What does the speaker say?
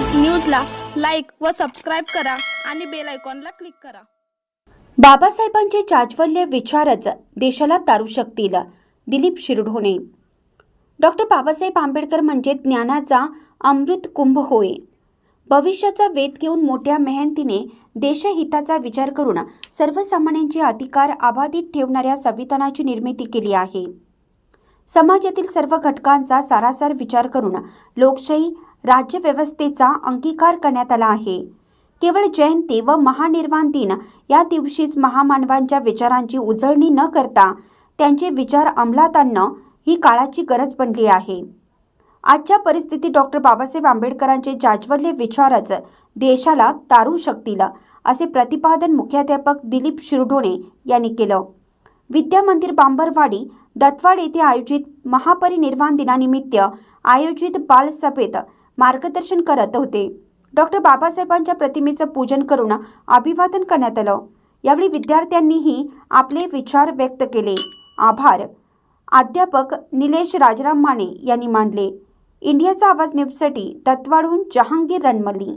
न्यूजला लाईक व सबस्क्राईब करा आणि बेल आयकॉनला क्लिक करा. बाबासाहेबांचे चाचवल्य विचारच देशाला तारू शकतील दिलीप शिरढोणे. डॉक्टर बाबासाहेब आंबेडकर म्हणजे ज्ञानाचा अमृत कुंभ होय. भविष्याचा वेध घेऊन मोठ्या मेहनतीने देशहिताचा विचार करून सर्वसामान्यांचे अधिकार अबाधित ठेवणाऱ्या संविधानाची निर्मिती केली आहे. समाजातील सर्व घटकांचा सारासार विचार करून लोकशाही राज्यव्यवस्थेचा अंगीकार करण्यात आला आहे. केवळ जयंती व महानिर्वाण दिन या दिवशीच महामानवांच्या विचारांची उजळणी न करता त्यांचे विचार अंमलात आणणं ही काळाची गरज बनली आहे. आजच्या परिस्थितीत डॉक्टर बाबासाहेब आंबेडकरांचे जाज्वल्य विचारच देशाला तारू शकतील असे प्रतिपादन मुख्याध्यापक दिलीप शिरढोणे यांनी केलं. विद्या मंदिर बांबरवाडी दत्वाड येथे आयोजित महापरिनिर्वाण दिनानिमित्त आयोजित बालसभेत मार्गदर्शन करत होते. डॉक्टर बाबासाहेबांच्या प्रतिमेचं पूजन करून अभिवादन करण्यात आलं. यावेळी विद्यार्थ्यांनीही आपले विचार व्यक्त केले. आभार. अध्यापक निलेश राजाराम माने यांनी मानले. इंडियाचा आवाज न्यूजसाठी तत्वाडून जहांगीर रणमल्ली.